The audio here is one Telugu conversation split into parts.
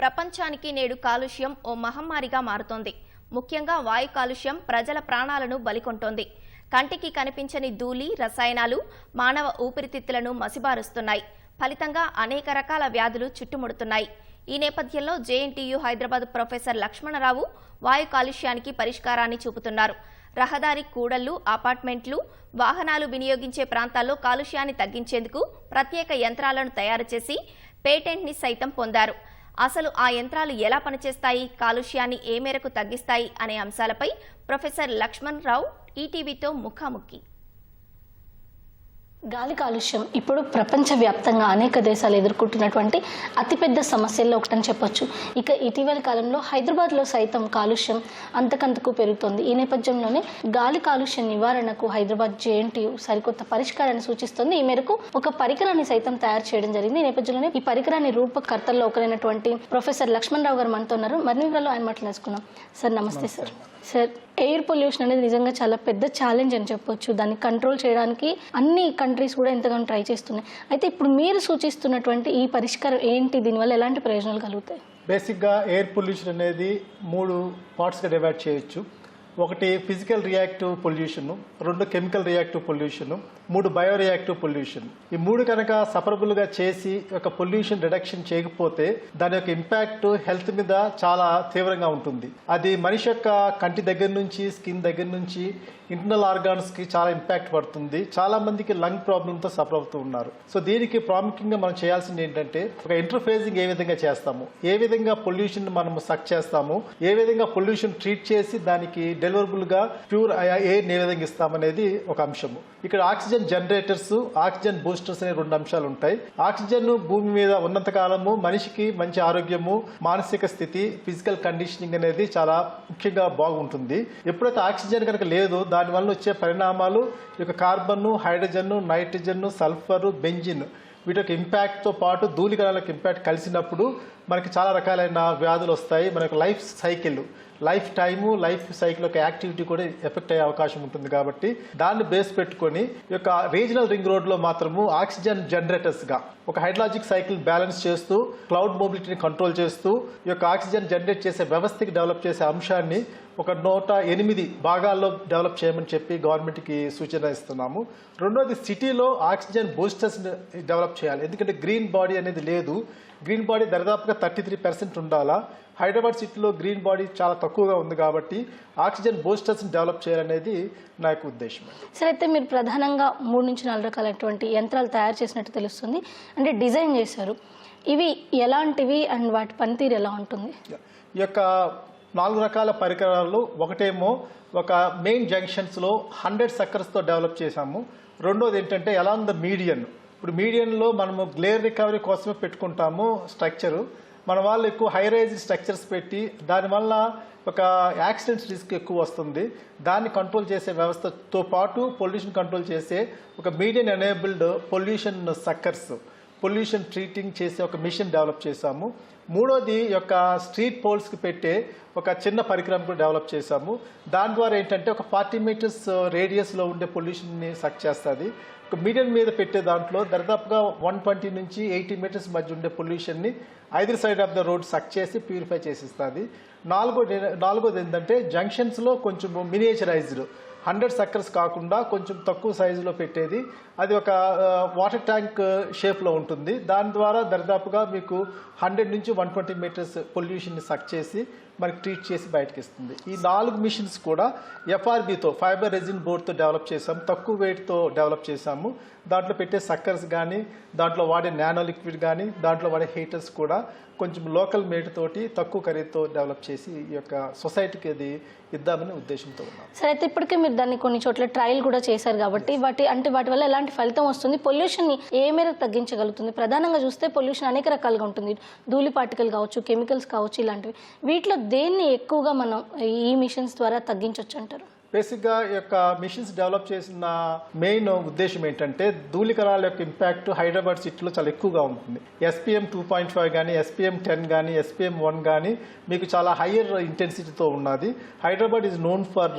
ప్రపంచానికి నేడు కాలుష్యం ఓ మహమ్మారిగా మారుతోంది. ముఖ్యంగా వాయు కాలుష్యం ప్రజల ప్రాణాలను బలికొంటోంది. కంటికి కనిపించని ధూళి రసాయనాలు మానవ ఊపిరితిత్తులను మసిబారుస్తున్నాయి. ఫలితంగా అనేక రకాల వ్యాధులు చుట్టుముడుతున్నాయి. ఈ నేపథ్యంలో జేఎన్టీయు హైదరాబాద్ ప్రొఫెసర్ లక్ష్మణరావు వాయు కాలుష్యానికి పరిష్కారాన్ని చూపుతున్నారు. రహదారి కూడళ్ళు అపార్ట్మెంట్లు వాహనాలు వినియోగించే ప్రాంతాల్లో కాలుష్యాన్ని తగ్గించేందుకు ప్రత్యేక యంత్రాలను తయారు చేసి పేటెంట్ని సైతం పొందారు. అసలు ఆ యంత్రాలు ఎలా పనిచేస్తాయి కాలుష్యాన్ని ఏ మేరకు తగ్గిస్తాయి అనే అంశాలపై ప్రొఫెసర్ లక్ష్మణ్ రావు ఈటీవీతో ముఖాముఖి. గాలి కాలుష్యం ఇప్పుడు ప్రపంచవ్యాప్తంగా అనేక దేశాలు ఎదుర్కొంటున్నటువంటి అతిపెద్ద సమస్యల్లో ఒకటని చెప్పొచ్చు. ఇక ఇటీవల కాలంలో హైదరాబాద్లో సైతం కాలుష్యం అంతకంతకు పెరుగుతోంది. ఈ నేపథ్యంలోనే గాలి కాలుష్య నివారణకు హైదరాబాద్ జేఎన్టీయు సరికొత్త పరిష్కారాన్ని సూచిస్తోంది. ఈ మేరకు ఒక పరికరాన్ని సైతం తయారు చేయడం జరిగింది. ఈ నేపథ్యంలోనే ఈ పరికరాన్ని రూపకర్తల్లో ఒకరైనటువంటి ప్రొఫెసర్ లక్ష్మణ్ రావు గారు మనతో ఉన్నారు. మరిన్ని వివరాలు ఆయన మాటలు తెలుసుకుందాం సార్ నమస్తే. సార్. సార్ ఎయిర్ పొల్యూషన్ అనేది నిజంగా చాలా పెద్ద ఛాలెంజ్ అని చెప్పొచ్చు. దాన్ని కంట్రోల్ చేయడానికి అన్ని కంట్రీస్ కూడా ఎంతగానో ట్రై చేస్తున్నాయి. అయితే ఇప్పుడు మీరు సూచిస్తున్నటువంటి ఈ పరిష్కారం ఏంటి? దీనివల్ల ఎలాంటి ప్రయోజనాలు కలుగుతాయి? బేసిక్గా ఎయిర్ పొల్యూషన్ అనేది మూడు పార్ట్స్గా డివైడ్ చేయొచ్చు. ఒకటి ఫిజికల్ రియాక్టివ్ పొల్యూషన్ రెండు కెమికల్ రియాక్టివ్ పొల్యూషన్ మూడు బయో రియాక్టివ్ పొల్యూషన్. ఈ మూడు కనుక సపరబుల్గా చేసి ఒక పొల్యూషన్ రిడక్షన్ చేయకపోతే దాని యొక్క ఇంపాక్ట్ హెల్త్ మీద చాలా తీవ్రంగా ఉంటుంది. అది మనిషి యొక్క కంటి దగ్గర నుంచి స్కిన్ దగ్గర నుంచి ఇంటర్నల్ ఆర్గాన్స్కి చాలా ఇంపాక్ట్ పడుతుంది. చాలా మందికి లంగ్ ప్రాబ్లంతో సఫర్ అవుతూ ఉన్నారు. సో దీనికి ప్రాముఖ్యంగా మనం చేయాల్సింది ఏంటంటే ఒక ఇంటర్ఫేసింగ్ ఏ విధంగా చేస్తాము? ఏ విధంగా పొల్యూషన్ మనం సక్ చేస్తాము? ఏ విధంగా పొల్యూషన్ ట్రీట్ చేసి దానికి డెలివరబుల్గా ప్యూర్ ఎయిర్ ఏ విధంగా ఇస్తామనేది ఒక అంశము. ఇక్కడ ఆక్సిజన్ జనరేటర్స్ ఆక్సిజన్ బూస్టర్స్ అనే రెండు అంశాలు ఉంటాయి ఆక్సిజన్ భూమి మీద ఉన్నంత కాలము మనిషికి మంచి ఆరోగ్యము మానసిక స్థితి ఫిజికల్ కండిషనింగ్ అనేది చాలా ముఖ్యంగా బాగుంటుంది. ఎప్పుడైతే ఆక్సిజన్ కనుక లేదు దాని వల్ల వచ్చే పరిణామాలు ఈ యొక్క carbon hydrogen nitrogen sulphur benzene వీటి యొక్క ఇంపాక్ట్తో పాటు ధూళికణాలకు ఇంపాక్ట్ కలిసినప్పుడు మనకి చాలా రకాలైన వ్యాధులు వస్తాయి. మనకు life cycle life time life cycle యొక్క యాక్టివిటీ కూడా ఎఫెక్ట్ అయ్యే అవకాశం ఉంటుంది కాబట్టి దాన్ని బేస్ పెట్టుకొని ఈ యొక్క రీజనల్ రింగ్ రోడ్లో మాత్రము ఆక్సిజన్ జనరేటర్స్గా ఒక హైడ్రాలజిక్ సైకిల్ బ్యాలెన్స్ చేస్తూ క్లౌడ్ మొబిలిటీని కంట్రోల్ చేస్తూ ఈ యొక్క ఆక్సిజన్ జనరేట్ చేసే వ్యవస్థకి డెవలప్ చేసే అంశాన్ని ఒక నూట ఎనిమిది భాగాల్లో డెవలప్ చేయమని చెప్పి గవర్నమెంట్కి సూచన ఇస్తున్నాము. రెండోది సిటీలో ఆక్సిజన్ బూస్టర్స్ డెవలప్ చేయాలి. ఎందుకంటే గ్రీన్ బాడీ అనేది లేదు. గ్రీన్ బాడీ దరిదాపుగా థర్టీ త్రీ పర్సెంట్ ఉండాలా? హైదరాబాద్ సిటీలో గ్రీన్ బాడీ చాలా తక్కువగా ఉంది కాబట్టి ఆక్సిజన్ బూస్టర్స్ని డెవలప్ చేయాలనేది నా యొక్క ఉద్దేశం సార్ అయితే మీరు ప్రధానంగా మూడు నుంచి నాలుగు రకాలైనటువంటి యంత్రాలు తయారు చేసినట్టు తెలుస్తుంది. అంటే డిజైన్ చేశారు. ఇవి ఎలాంటివి అండ్ వాటి పనితీరు ఎలా ఉంటుంది? ఈ యొక్క నాలుగు రకాల పరికరాలు ఒకటేమో ఒక మెయిన్ జంక్షన్స్లో హండ్రెడ్ సక్కర్స్తో డెవలప్ చేశాము. రెండోది ఏంటంటే అలాంగ్ ద మీడియన్. ఇప్పుడు మీడియన్లో మనము గ్లేర్ రికవరీ కోసమే పెట్టుకుంటాము స్ట్రక్చరు. మన వాళ్ళు ఎక్కువ హై రేజ్ స్ట్రక్చర్స్ పెట్టి దానివల్ల ఒక యాక్సిడెంట్స్ రిస్క్ ఎక్కువ వస్తుంది. దాన్ని కంట్రోల్ చేసే వ్యవస్థతో పాటు పొల్యూషన్ కంట్రోల్ చేసే ఒక median enabled pollution suckers pollution treating చేసే ఒక మిషన్ డెవలప్ చేశాము. మూడోది యొక్క స్ట్రీట్ పోల్స్కి పెట్టే ఒక చిన్న పరికరం కూడా డెవలప్ చేశాము. దాని ద్వారా ఏంటంటే ఒక ఫార్టీ మీటర్స్ uh, రేడియస్లో ఉండే పొల్యూషన్ని సక్ చేస్తుంది. ఒక మీడియం మీద పెట్టే దాంట్లో దరిదాపుగా వన్ ట్వంటీ నుంచి ఎయిటీ మీటర్స్ మధ్య ఉండే పొల్యూషన్ని either side of the road suck చేసి ప్యూరిఫై చేసిస్తుంది. నాలుగోది నాలుగోది ఏంటంటే జంక్షన్స్లో కొంచెం మినియేచరైజ్డ్. హండ్రెడ్ సక్కర్స్ కాకుండా కొంచెం తక్కువ సైజులో పెట్టేది. అది ఒక వాటర్ ట్యాంక్ షేప్లో ఉంటుంది. దాని ద్వారా దరిదాపుగా మీకు హండ్రెడ్ నుంచి వన్ ట్వంటీ మీటర్స్ పొల్యూషన్ని సక్ చేసి మనకి ట్రీట్ చేసి బయటకి ఇస్తుంది ఈ నాలుగు మిషన్స్ కూడా ఎఫ్ఆర్బితో ఫైబర్ రెజిన్ బోర్డ్తో డెవలప్ చేసాము తక్కువ వెయిట్తో డెవలప్ చేసాము దాంట్లో పెట్టే సక్కర్స్ కానీ దాంట్లో వాడే నానో లిక్విడ్ కానీ దాంట్లో వాడే హీటర్స్ కూడా కొంచెం లోకల్ మేడ్ తోటి తక్కువ ఖరీదుతో డెవలప్ చేసి ఈ యొక్క సొసైటీకి అది ఇద్దామనే ఉద్దేశంతో ఉన్నాం. సరే అయితే ఇప్పటికే మీరు దాన్ని కొన్ని చోట్ల ట్రయల్ కూడా చేశారు కాబట్టి వాటి అంటే వాటి వల్ల ఎలాంటి ఫలితం వస్తుంది? పొల్యూషన్ని ఏ మేరకు తగ్గించగలుగుతుంది? ప్రధానంగా చూస్తే పొల్యూషన్ అనేక రకాలుగా ఉంటుంది. ధూళి పార్టికల్ కావచ్చు కెమికల్స్ కావచ్చు ఇలాంటివి. వీటిలో దేన్ని ఎక్కువగా మనం ఈ మిషన్స్ ద్వారా తగ్గించవచ్చు అంటారు? బేసిక్గా యొక్క మిషన్స్ డెవలప్ చేసిన మెయిన్ ఉద్దేశం ఏంటంటే ధూళికణాల యొక్క ఇంపాక్ట్ హైదరాబాద్ సిటీలో చాలా ఎక్కువగా ఉంటుంది. ఎస్పీఎం టూ పాయింట్ ఫైవ్ కానీ ఎస్పీఎం టెన్ కానీ ఎస్పీఎం వన్ కానీ మీకు చాలా హయ్యర్ ఇంటెన్సిటీతో ఉన్నది. Hyderabad is known for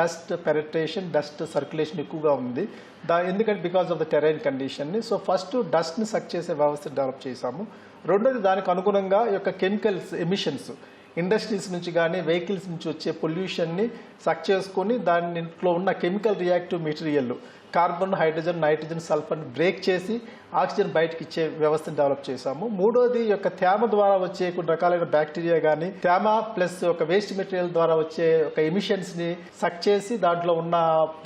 dust పెరటేషన్ dust circulation ఎక్కువగా ఉంది. దా ఎందుకంటే బికాస్ ఆఫ్ ద టెరైన్ కండిషన్ని సో ఫస్ట్ డస్ట్ని సక్ చేసే వ్యవస్థ డెవలప్ చేశాము. రెండోది దానికి అనుగుణంగా యొక్క కెమికల్స్ ఎమిషన్స్ ఇండస్ట్రీస్ నుంచి కానీ వెహికల్స్ నుంచి వచ్చే పొల్యూషన్ని సక్ చేసుకొని దానిలో ఉన్న chemical reactive material carbon hydrogen nitrogen సల్ఫర్ని break చేసి ఆక్సిజన్ బయటకు ఇచ్చే వ్యవస్థను డెవలప్ చేశాము. మూడోది యొక్క తేమ ద్వారా వచ్చే కొన్ని రకాలైన బ్యాక్టీరియా కానీ తేమ ప్లస్ ఒక వేస్ట్ మెటీరియల్ ద్వారా వచ్చే ఒక ఎమిషన్స్ని సక్ చేసి దాంట్లో ఉన్న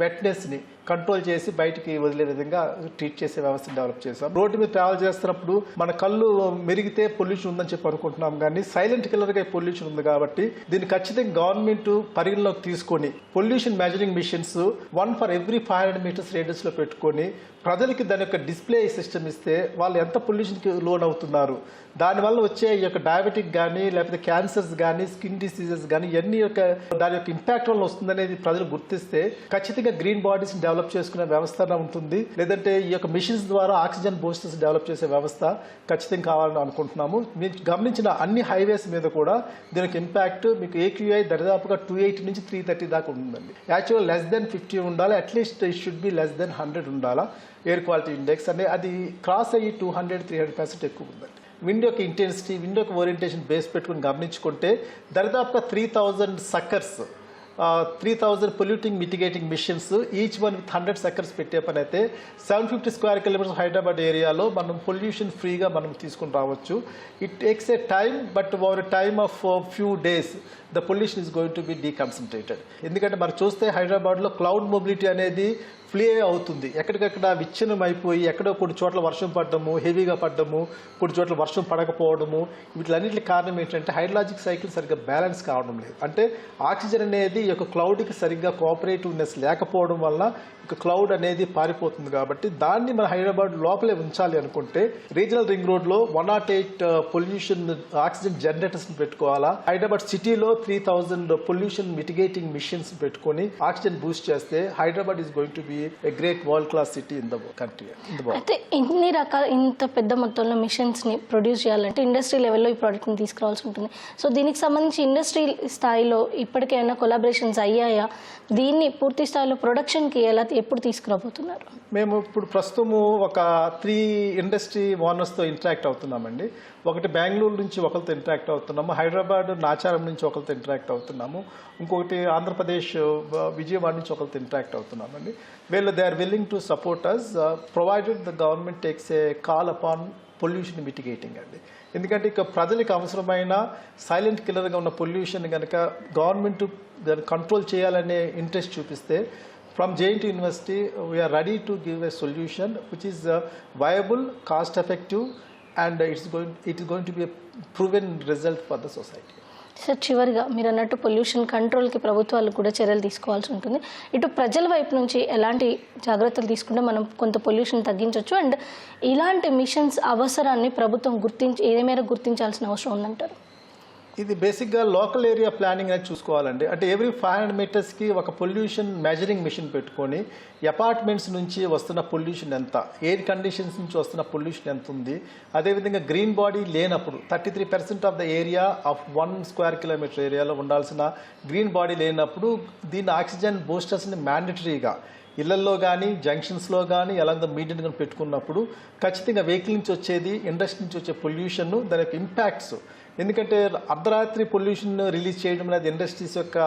వెట్నెస్ని కంట్రోల్ చేసి బయటికి వదిలే విధంగా ట్రీట్ చేసే వ్యవస్థ డెవలప్ చేసాం రోడ్డు మీద ట్రావెల్ చేస్తున్నప్పుడు మన కళ్ళు మెరిగితే పొల్యూషన్ ఉందని చెప్పి అనుకుంటున్నాం కానీ సైలెంట్ కిల్లర్గా పొల్యూషన్ ఉంది కాబట్టి దీన్ని ఖచ్చితంగా గవర్నమెంట్ పరిగణలోకి తీసుకొని pollution measuring machines one for every five hundred metres రేడియస్లో పెట్టుకొని ప్రజలకి దాని యొక్క డిస్ప్లే సిస్టమ్ ఇస్తే వాళ్ళు ఎంత పొల్యూషన్కి లోన్ అవుతున్నారు దానివల్ల వచ్చే ఈ యొక్క డయాబెటిక్ కానీ లేకపోతే క్యాన్సర్స్ కానీ స్కిన్ డిసీజెస్ కానీ ఇవన్నీ యొక్క దాని యొక్క ఇంపాక్ట్ వల్ల వస్తుందనేది ప్రజలు గుర్తిస్తే ఖచ్చితంగా గ్రీన్ బాడీస్ డెవలప్ చేసుకునే వ్యవస్థ ఉంటుంది. లేదంటే ఈ యొక్క మిషన్స్ ద్వారా ఆక్సిజన్ బూస్టర్స్ డెవలప్ చేసే వ్యవస్థ ఖచ్చితంగా కావాలని అనుకుంటున్నాము. మీరు గమనించిన అన్ని హైవేస్ మీద కూడా దీనికి ఇంపాక్ట్ మీకు ఏక్యూఐ దరిదాపుగా టూ ఎయిటీ నుంచి త్రీ థర్టీ దాకా ఉందండి. యాక్చువల్ లెస్ దెన్ ఫిఫ్టీ ఉండాలి. At least it should be less than hundred ఉండాలా? ఎయిర్ క్వాలిటీ ఇండెక్స్ అనేది అది క్రాస్ అయ్యి two hundred three hundred percent ఎక్కువ ఉందండి. విండో యొక్క ఇంటెన్సిటీ విండో యొక్క ఓరియంటేషన్ బేస్ పెట్టుకుని గమనించుకుంటే దరిదాపుగా three thousand suckers three thousand polluting mitigating machines each one with hundred seconds పెట్టే పని అయితే seven fifty square kilometres Hyderabad ఏరియాలో మనం పొల్యూషన్ ఫ్రీగా మనం తీసుకుని రావచ్చు. It takes a time but over time of few days the pollution is going to be deconcentrated ఎందుకంటే మనం చూస్తే హైదరాబాద్లో క్లౌడ్ మొబిలిటీ అనేది ఫ్లే అవుతుంది. ఎక్కడికక్కడ విచ్ఛిన్నం అయిపోయి ఎక్కడో కొన్ని చోట్ల వర్షం పడడము హెవీగా పడడము కొన్ని చోట్ల వర్షం పడకపోవడము వీటిలన్నింటి కారణం ఏంటంటే హైడ్రాలజిక్ సైకిల్ సరిగ్గా బ్యాలెన్స్ కావడం లేదు. అంటే ఆక్సిజన్ అనేది ఈ యొక్క క్లౌడ్కి సరిగ్గా కోఆపరేటివ్నెస్ లేకపోవడం వల్ల ఇక క్లౌడ్ అనేది పారిపోతుంది కాబట్టి దాన్ని మన హైదరాబాద్ లోపలే ఉంచాలి అనుకుంటే రీజనల్ రింగ్ రోడ్లో one not eight uh, pollution oxygen generators పెట్టుకోవాలా? హైదరాబాద్ సిటీలో three thousand pollution mitigating machines పెట్టుకొని ఆక్సిజన్ బూస్ట్ చేస్తే Hyderabad is going to be a great world class city in the country అయితే ఇన్ని రకాల ఇంత పెద్ద మొత్తంలో మిషన్స్ని ప్రొడ్యూస్ చేయాలంటే ఇండస్ట్రీ లెవెల్లో ఈ ప్రోడక్ట్ని తీసుకురావాల్సి ఉంటుంది. సో దీనికి సంబంధించి ఇండస్ట్రీ స్థాయిలో ఇప్పటికైనా కొలాబరేషన్స్ అయ్యాయా? దీన్ని పూర్తి స్థాయిలో ప్రొడక్షన్కి ఎలా ఎప్పుడు తీసుకురాబోతున్నారు? మేము ఇప్పుడు ప్రస్తుతము ఒక త్రీ ఇండస్ట్రీ ఓనర్స్తో ఇంటరాక్ట్ అవుతున్నామండి. ఒకటి బెంగళూరు నుంచి ఒకరితో ఇంటరాక్ట్ అవుతున్నాము. హైదరాబాద్ నాచారం నుంచి ఒకరితో ఇంటరాక్ట్ అవుతున్నాము. ఇంకొకటి ఆంధ్రప్రదేశ్ విజయవాడ నుంచి ఒకరితో ఇంటరాక్ట్ అవుతున్నామండి. వీళ్ళు they are willing to support us provided the government takes a call upon pollution mitigating అండి. ఎందుకంటే ఇక ప్రజలకు అవసరమైన సైలెంట్ కిల్లర్గా ఉన్న పొల్యూషన్ కనుక గవర్నమెంట్ దాన్ని కంట్రోల్ చేయాలనే ఇంట్రెస్ట్ చూపిస్తే from JNT university we're ready to give a solution which is viable cost effective cost effective, and it's going, it is going to be a proven result for the society. Sir చివరిగా మీరు అన్నట్టు పొల్యూషన్ కంట్రోల్కి ప్రభుత్వాలు కూడా చర్యలు తీసుకోవాల్సి ఉంటుంది. ఇటు ప్రజల వైపు నుంచి ఎలాంటి జాగ్రత్తలు తీసుకుంటే మనం కొంత పొల్యూషన్ తగ్గించవచ్చు అండ్ ఇలాంటి మిషన్స్ అవసరాన్ని ప్రభుత్వం గుర్తించి ఏ మేర గుర్తించాల్సిన అవసరం ఉందంటారు? ఇది బేసిక్గా లోకల్ ఏరియా ప్లానింగ్ అనేది చూసుకోవాలండి. అంటే ఎవ్రీ ఫైవ్ హండ్రెడ్ మీటర్స్కి ఒక పొల్యూషన్ మెజరింగ్ మిషన్ పెట్టుకొని అపార్ట్మెంట్స్ నుంచి వస్తున్న పొల్యూషన్ ఎంత ఎయిర్ కండిషన్స్ నుంచి వస్తున్న పొల్యూషన్ ఎంత ఉంది అదేవిధంగా గ్రీన్ బాడీ లేనప్పుడు thirty three percent of the area of one square kilometre ఏరియాలో ఉండాల్సిన గ్రీన్ బాడీ లేనప్పుడు దీని ఆక్సిజన్ బూస్టర్స్ని మ్యాండటరీగా ఇళ్ళల్లో కానీ జంక్షన్స్లో కానీ అలాగే మీడియం కానీ పెట్టుకున్నప్పుడు ఖచ్చితంగా వెహికల్ నుంచి వచ్చేది ఇండస్ట్రీ నుంచి వచ్చే పొల్యూషన్ దాని యొక్క ఇంపాక్ట్స్ ఎందుకంటే అర్ధరాత్రి పొల్యూషన్ రిలీజ్ చేయడం అనేది ఇండస్ట్రీస్ యొక్క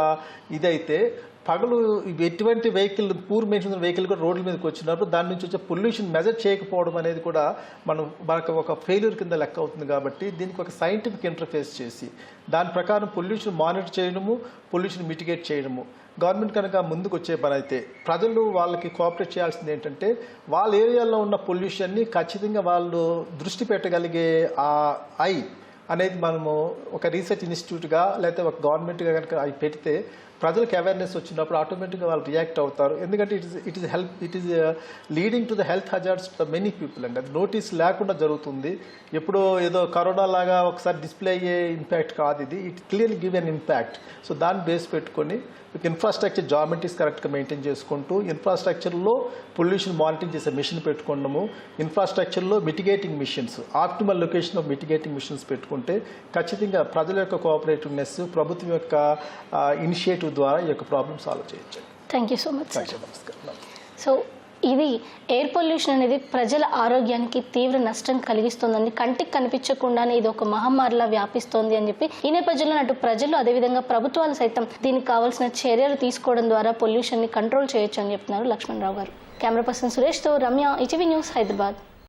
ఇదైతే పగలు ఇవి ఎటువంటి వెహికల్ పూర్ మెన్షన్ వెహికల్ కూడా రోడ్ల మీదకి వచ్చినప్పుడు దాని నుంచి వచ్చే పొల్యూషన్ మెజర్ చేయకపోవడం అనేది కూడా మనం మనకు ఒక ఫెయిల్యూర్ కింద లెక్క అవుతుంది కాబట్టి దీనికి ఒక సైంటిఫిక్ ఇంటర్ఫేస్ చేసి దాని ప్రకారం పొల్యూషన్ మానిటర్ చేయడము పొల్యూషన్ మిటిగేట్ చేయడము. గవర్నమెంట్ కనుక ముందుకు వచ్చే పని అయితే ప్రజలు వాళ్ళకి కోఆపరేట్ చేయాల్సింది ఏంటంటే వాళ్ళ ఏరియాలో ఉన్న పొల్యూషన్ని ఖచ్చితంగా వాళ్ళు దృష్టి పెట్టగలిగే ఆ ఐ అనేది మనము ఒక రీసెర్చ్ ఇన్స్టిట్యూట్గా లేకపోతే ఒక గవర్నమెంట్గా కనుక అవి పెడితే ప్రజలకు అవేర్నెస్ వచ్చినప్పుడు ఆటోమేటిక్గా వాళ్ళు రియాక్ట్ అవుతారు. ఎందుకంటే it is it is help it is leading to the health hazards the many people అండి అది నోటీస్ లేకుండా జరుగుతుంది. ఎప్పుడో ఏదో కరోనా లాగా ఒకసారి డిస్ప్లే అయ్యే ఇంపాక్ట్ కాదు ఇది. It clearly give an impact so దాన్ని బేస్ పెట్టుకొని ఇన్ఫ్రాస్ట్రక్చర్ జామెంట్రీస్ కరెక్ట్గా మెయింటైన్ చేసుకుంటూ ఇన్ఫ్రాస్ట్రక్చర్లో పొల్యూషన్ మానిటరింగ్ చేసే మిషన్ పెట్టుకోవడము ఇన్ఫ్రాస్ట్రక్చర్లో mitigating machines optimal location of mitigating machines పెట్టుకుంటే ఖచ్చితంగా ప్రజల యొక్క కోఆపరేటివ్నెస్ ప్రభుత్వం యొక్క uh, ఇనిషియేటివ్ ద్వారా ఈ యొక్క ప్రాబ్లమ్ సాల్వ్ చేయొచ్చు thank you so much sir నమస్కారం. సో ఇది ఎయిర్ పొల్యూషన్ అనేది ప్రజల ఆరోగ్యానికి తీవ్ర నష్టం కలిగిస్తుందని కంటికి కనిపించకుండానే ఇది ఒక మహమ్మారిలా వ్యాపిస్తోంది అని చెప్పి ఈ నేపథ్యంలో అటు ప్రజలు అదేవిధంగా ప్రభుత్వాలు సైతం దీనికి కావాల్సిన చర్యలు తీసుకోవడం ద్వారా పొల్యూషన్ని కంట్రోల్ చేయొచ్చు అని చెప్తున్నారు లక్ష్మణరావు గారు. కెమెరా పర్సన్ సురేష్తో రమ్య ఇటీవీ న్యూస్ హైదరాబాద్.